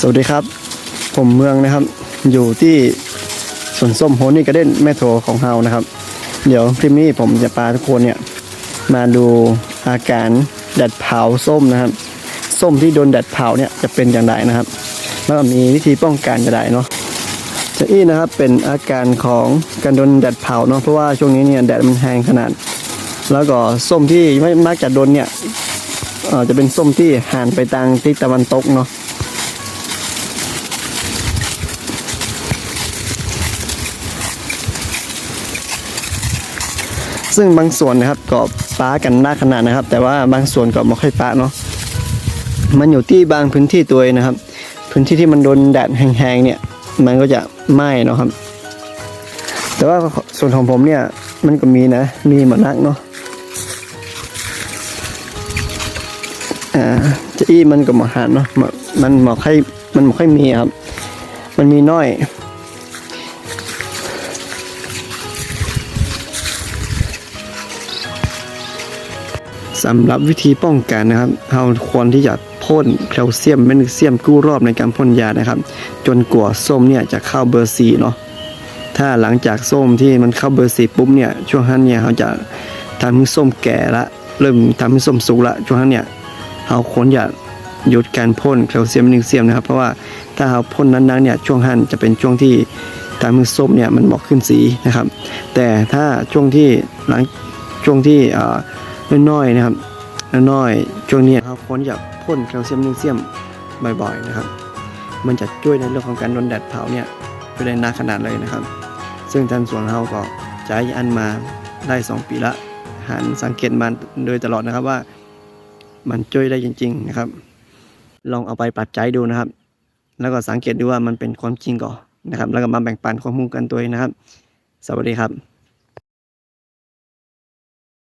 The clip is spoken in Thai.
สวัสดีครับ ผมเมืองนะครับ อยู่ที่สวนส้มโฮนี่กระเด้นแม่โถของเฮานะครับ เดี๋ยวคลิปนี้ผมจะพาทุกคนเนี่ยมาดูอาการแดดเผาส้มนะครับ ส้มที่โดนแดดเผาเนี่ยจะเป็นอย่างไรนะครับ แล้วมีวิธีป้องกันจะได้เนาะจะอี้นะครับเป็นอาการของการโดนแดดเผาเนาะเพราะว่าช่วงนี้เนี่ยแดดมันแรงขนาด แล้วก็ส้มที่ไม่มักจะโดนเนี่ยจะเป็นส้มที่หันไปทางทิศตะวันตกเนาะ ซึ่งบางส่วนนะครับก็ป้ากันหน้าขนาดนะครับ แต่ว่าบางส่วนก็ไม่ค่อยป้าเนาะมันอยู่ที่บางพื้นที่ตัวเองนะครับ พื้นที่ที่มันโดนแดดแห้งๆเนี่ยมันก็จะไหม้เนาะครับ แต่ว่าส่วนของผมเนี่ยมันก็มีนะ มีหมานักเนาะอ่าจะอี้มันก็หมาหานเนาะมันมันหมอค่อยมันหมอค่อยมีครับ มันมีน้อย สำหรับวิธีป้องกันนะครับเราควรที่จะพ่นแคลเซียมแมกนีเซียมกู้รอบในการพ่นยานะครับ จนกว่าส้มเนี่ยจะเข้าเบอร์สีเนาะถ้าหลังจากส้มที่มันเข้าเบอร์สีปุ๊บเนี่ยช่วงนั้นเนี่ยเขาจะทำให้ส้มแก่ละเริ่มทำให้ส้มสุกละช่วงนั้นเนี่ยเราควรจะหยุดการพ่นแคลเซียมแมกนีเซียมนะครับ เพราะว่าถ้าเราพ่นนั้นๆเนี่ยช่วงนั้นจะเป็นช่วงที่ทำให้ส้มเนี่ยมันบอกขึ้นสีนะครับ แต่ถ้าช่วงที่หลังช่วงที่อ่า น้อยๆนะครับน้อยๆช่วงนี้เราควรจะพ่นแคลเซียมแมกนีเซียมบ่อยๆนะครับ มันจะช่วยในเรื่องของการโดนแดดเผาเนี่ยช่ได้นาขนาดเลยนะครับ ซึ่งทานสวนเราก็ใช้อันมาได้ 2 ปีละหันสังเกตมาโดยตลอดนะครับว่า มันช่วยได้จริง ๆนะครับ ลองเอาไปปรับใจดูนะครับ แล้วก็สังเกตดูว่ามันเป็นความจริงก่อนนะครับ แล้วก็มาแบ่งปันข้อมูลกันตัวเองนะครับ สวัสดีครับ